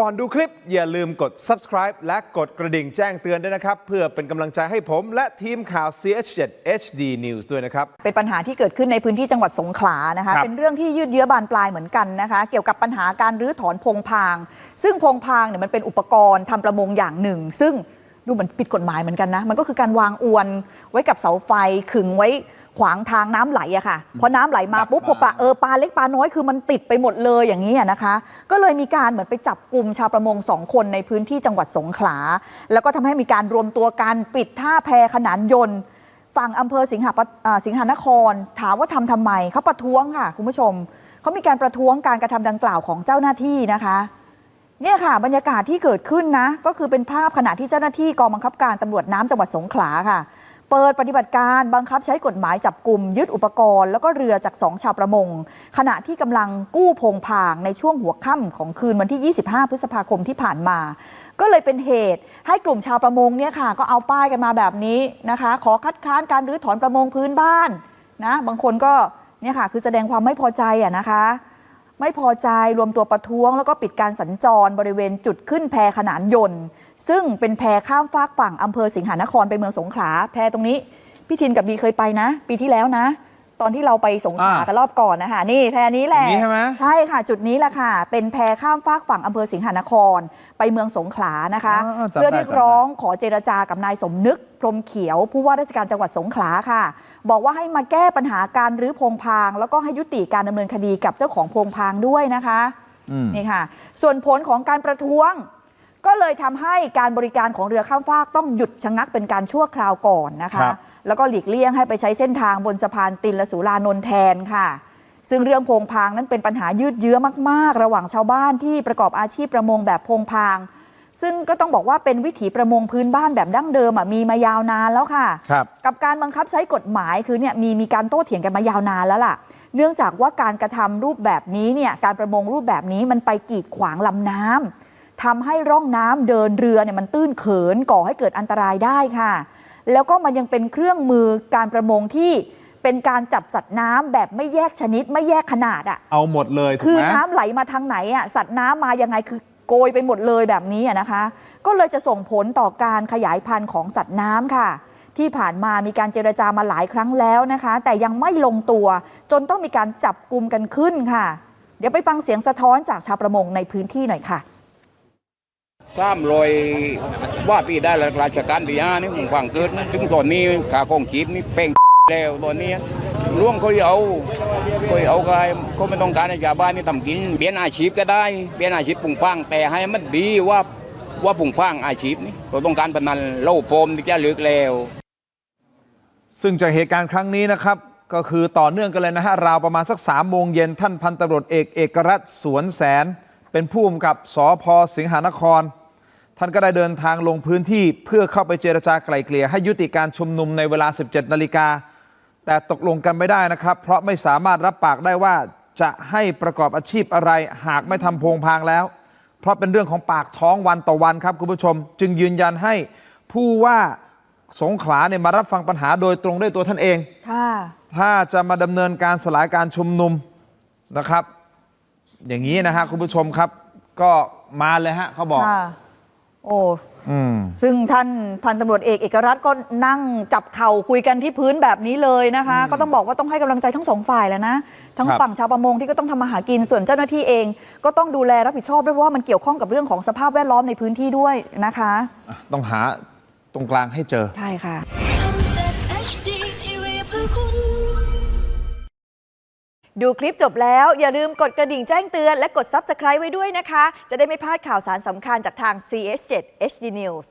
ก่อนดูคลิปอย่าลืมกด subscribe และกดกระดิ่งแจ้งเตือนด้วยนะครับ เพื่อเป็นกำลังใจให้ผมและทีมข่าว CH7 HD News ด้วยนะครับ เป็นปัญหาที่เกิดขึ้นในพื้นที่จังหวัดสงขลานะคะ ครับ เป็นเรื่องที่ยืดเยื้อบานปลายเหมือนกันนะคะ เกี่ยวกับปัญหาการรื้อถอนพงพาง ซึ่งพงพางเนี่ยมันเป็นอุปกรณ์ทำประมงอย่างหนึ่ง ซึ่งดูเหมือนผิดกฎหมายเหมือนกันนะ มันก็คือการวางอวนไว้กับเสาไฟขึงไว้ ขวางทางน้ำไหลอะค่ะพอน้ำไหลมาปุ๊บพอปลาเออปลาเล็กปลาน้อยคือมันติดไปหมดเลยอย่างนี้อะนะคะ ก็เลยมีการเหมือนไปจับกลุ่มชาวประมงสองคนในพื้นที่จังหวัดสงขลา แล้วก็ทำให้มีการรวมตัวกันปิดท่าแพขนานยนต์ฝั่งอำเภอสิงหาปะอ่าสิงหานคร ถามว่าทำทำไมเขาประท้วงค่ะ คุณผู้ชมเขามีการประท้วงการกระทำดังกล่าวของเจ้าหน้าที่นะคะเนี่ยค่ะ บรรยากาศที่เกิดขึ้นนะ ก็คือเป็นภาพขณะที่เจ้าหน้าที่กองบังคับการตำรวจน้ำจังหวัดสงขลาค่ะ เปิดปฏิบัติการบังคับใช้กฎหมายจับกลุ่มยึดอุปกรณ์ แล้วก็เรือจากสองชาวประมง ขณะที่กำลังกู้พงพางในช่วงหัวค่ำของคืนวันที่ 25 พฤษภาคมที่ผ่านมา ก็เลยเป็นเหตุให้กลุ่มชาวประมงเนี่ยค่ะ ก็เอาป้ายกันมาแบบนี้นะคะ ขอคัดค้านการรื้อถอนประมงพื้นบ้านนะบางคนก็เนี่ยค่ะคือแสดงความไม่พอใจอะนะคะ ไม่พอใจรวมตัวประท้วง แล้วก็ปิดการสัญจรบริเวณจุดขึ้นแพขนานยนต์ ซึ่งเป็นแพข้ามฟากฝั่งอำเภอสิงหานครไปเมืองสงขลาแพตรงนี้พี่ทินกับบีเคยไปนะ ปีที่แล้วนะ ตอนที่เราไปสงขลาอ่า กันรอบก่อนนะคะนี่แพนี้แหละตรงนี้ใช่ไหม ใช่ค่ะ จุดนี้แหละค่ะ เป็นแพข้ามฟากฝั่งอำเภอสิงหานคร ไปเมืองสงขลานะคะ อ่าจำได้เพื่อเรียกร้องขอเจรจากับนายสมนึก พรหมเขียว ผู้ว่าราชการจังหวัดสงขลาค่ะ บอกว่าให้มาแก้ปัญหาการรื้อโพงพาง แล้วก็ให้ยุติการดำเนินคดีกับเจ้าของโพงพางด้วยนะคะ อืม นี่ค่ะ ส่วนผลของการประท้วง ก็เลยทำให้การบริการของเรือข้ามฟากต้องหยุดชะงักเป็นการชั่วคราวก่อนนะคะครับแล้วก็หลีกเลี่ยงให้ไปใช้เส้นทางบนสะพานตินละสุรานนท์แทนค่ะ ซึ่งเรื่องโพงพางนั้นเป็นปัญหายืดเยื้อมาก ๆ ระหว่างชาวบ้านที่ประกอบอาชีพประมงแบบโพงพาง ซึ่งก็ต้องบอกว่าเป็นวิถีประมงพื้นบ้านแบบดั้งเดิมอะมีมายาวนานแล้วค่ะครับกับการบังคับใช้กฎหมายคือเนี่ยมีมีการโต้เถียงกันมายาวนานแล้วล่ะ เนื่องจากว่าการกระทำรูปแบบนี้เนี่ยการประมงรูปแบบนี้มันไปกีดขวางลำน้ำ ทำให้ร่องน้ำเดินเรือเนี่ยมันตื้นเขินก่อให้เกิดอันตรายได้ค่ะ แล้วก็มันยังเป็นเครื่องมือการประมงที่เป็นการจับสัตว์น้ำแบบไม่แยกชนิดไม่แยกขนาดอะเอาหมดเลยถูกคือไหมน้ำไหลมาทางไหนอะสัตว์น้ำมายังไงคือโกยไปหมดเลยแบบนี้อะนะคะ ก็เลยจะส่งผลต่อการขยายพันธุ์ของสัตว์น้ำค่ะ ที่ผ่านมามีการเจรจามาหลายครั้งแล้วนะคะ แต่ยังไม่ลงตัว จนต้องมีการจับกลุ่มกันขึ้นค่ะ เดี๋ยวไปฟังเสียงสะท้อนจากชาวประมงในพื้นที่หน่อยค่ะ สามรอยว่าปีได้ราชการปีห้านี่ผมฟังเกิดนะถึงตอนนี้ขาของชีพนี่เป่งแล้วตอนนี้ร่วงเขาเอาเขาเอาไงเขาไม่ต้องการให้ชาวบ้านนี่ทำกินเปลี่ยนอาชีพก็ได้เปลี่ยนอาชีพปุงปังแต่ให้มันดีว่าว่าปุงปังอาชีพนี้เราต้องการพนันเล่าโปมที่จะลือกแล้ว ซึ่งจากเหตุการณ์ครั้งนี้นะครับก็คือต่อเนื่องกันเลยนะฮะราวประมาณสัก3ามโมงเย็นท่านพันตำรวจเอกเอกรัตน์สวนแสน เป็นผู้กำกับสพสิงหานคร ท่านก็ได้เดินทางลงพื้นที่เพื่อเข้าไปเจรจาไกล่เกลี่ยให้ยุติการชุมนุมในเวลา 17 นาฬิกา แต่ตกลงกันไม่ได้นะครับ เพราะไม่สามารถรับปากได้ว่าจะให้ประกอบอาชีพอะไรหากไม่ทำโพงพางแล้ว เพราะเป็นเรื่องของปากท้องวันต่อวันครับคุณผู้ชม จึงยืนยันให้ผู้ว่าสงขลาเนี่ยมารับฟังปัญหาโดยตรงด้วยตัวท่านเองค่ะถ้าจะมาดำเนินการสลายการชุมนุมนะครับ อย่างนี้นะฮะคุณผู้ชมครับ ก็มาเลยฮะเขาบอกค่ะ โอ้อืมซึ่งท่านพันตำรวจเอกเอกรัตน์ก็นั่งจับเข่าคุยกันที่พื้นแบบนี้เลยนะคะ ก็ต้องบอกว่าต้องให้กำลังใจทั้งสองฝ่ายแหล้วนะ ทั้งครับฝั่งชาวประมงที่ก็ต้องทำมาหากินส่วนเจ้าหน้าที่เอง ก็ต้องดูแลรับผิดชอบด้วยเพราะว่ามันเกี่ยวข้องกับเรื่องของสภาพแวดล้อมในพื้นที่ด้วยนะคะอะต้องหาตรงกลางให้เจอ ใช่ค่ะ ดูคลิปจบแล้วอย่าลืมกดกระดิ่งแจ้งเตือนและกด Subscribe ไว้ด้วยนะคะ จะได้ไม่พลาดข่าวสารสำคัญจากทาง CS7 HD News